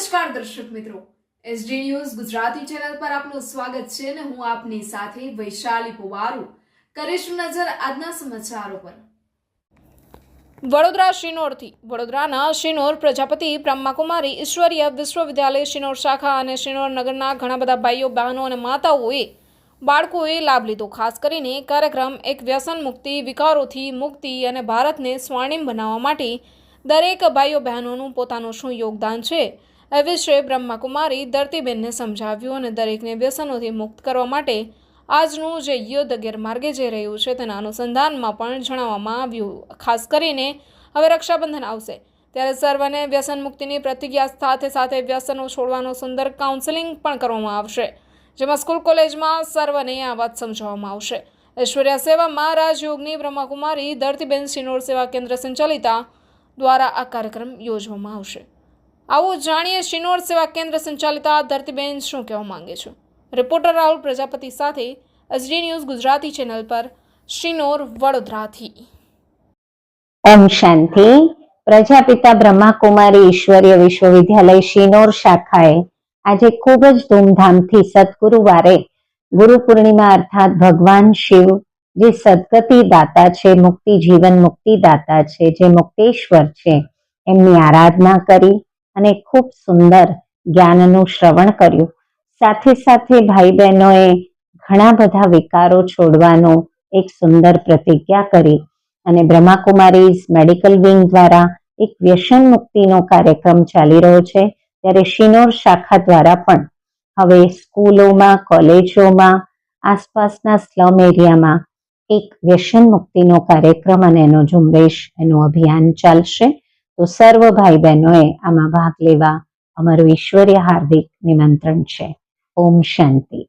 નમસ્કાર દર્શક મિત્રો. એસડી ન્યૂઝ ગુજરાતી ચેનલ પર આપનું સ્વાગત છે અને હું આપની સાથે વૈશાલી પુવારુ. કરીશું નજર આજના સમાચારો પર. વડોદરા શિનોરથી. વડોદરાના શિનોર પ્રજાપતિ બ્રહ્માકુમારી ઈશ્વરીય વિશ્વવિદ્યાલય શિનોર શાખા અને શિનોર નગરના ઘણા બધા ભાઈઓ, બહેનો અને માતાઓએ બાળકોએ લાભ લીધો. ખાસ કરીને કાર્યક્રમ એક વ્યસન મુક્તિ, વિકારોથી મુક્તિ અને ભારતને સ્વર્ણિમ બનાવવા માટે દરેક ભાઈઓ બહેનોનું પોતાનું શું યોગદાન છે? વિશે બ્રહ્માકુમારી ધરતીબેનને સમજાવ્યું અને દરેકને વ્યસનોથી મુક્ત કરવા માટે આજનું જે યુદ્ધ ગેરમાર્ગે જઈ રહ્યું છે તેના અનુસંધાનમાં પણ જણાવવામાં આવ્યું. ખાસ કરીને હવે રક્ષાબંધન આવશે, ત્યારે સર્વને વ્યસન મુક્તિની પ્રતિજ્ઞા સાથે સાથે વ્યસનો છોડવાનો સુંદર કાઉન્સેલિંગ પણ કરવામાં આવશે, જેમાં સ્કૂલ કોલેજમાં સર્વને આ વાત સમજાવવામાં આવશે. ઐશ્વર્યા સેવામાં રાજયોગની બ્રહ્માકુમારી ધરતીબેન સિનોર સેવા કેન્દ્ર સંચાલિતા દ્વારા આ કાર્યક્રમ યોજવામાં આવશે. આવું જાણીએ શિનોર સેવા કેન્દ્ર સંચાલિત ધરતીબેન શું કહેવા માંગે છે? રિપોર્ટર રાહુલ પ્રજાપતિ સાથે એસડી ન્યૂઝ ગુજરાતી ચેનલ પર શિનોર વડોદરાથી. ઓમ શાંતિ. પ્રજાપિતા બ્રહ્માકુમારી ઈશ્વરીય વિશ્વવિદ્યાલય શિનોર શાખાએ આજે ખૂબ જ ધૂમધામથી સદગુરુવારે ગુરુ પૂર્ણિમા અર્થાત ભગવાન શિવ, જે સદગતિ દાતા છે, મુક્તિ જીવન મુક્તિ દાતા છે, જે મુક્તેશ્વર છે, એમની આરાધના કરી. અને ખૂબ સુંદર જ્ઞાનનું શ્રવણ કર્યું. સાથે સાથે ભાઈ બહેનોએ ઘણા બધા વિકારો છોડવાનો એક સુંદર પ્રતિજ્ઞા કરી અને બ્રહ્માકુમારીઝ મેડિકલ વિંગ દ્વારા એક વ્યસન મુક્તિનો કાર્યક્રમ ચાલી રહ્યો છે. ત્યારે શિનોર શાખા દ્વારા પણ. હવે સ્કૂલોમાં, કોલેજોમાં, આસપાસના સ્લમ એરિયામાં એક વ્યસન મુક્તિનો કાર્યક્રમ અને એનો ઝુંબેશ, એનું અભિયાન ચાલશે. તો સર્વ ભાઈ બહેનોએ આમાં ભાગ લેવા અમારું ઈશ્વરીય હાર્દિક નિમંત્રણ છે. ઓમ શાંતિ.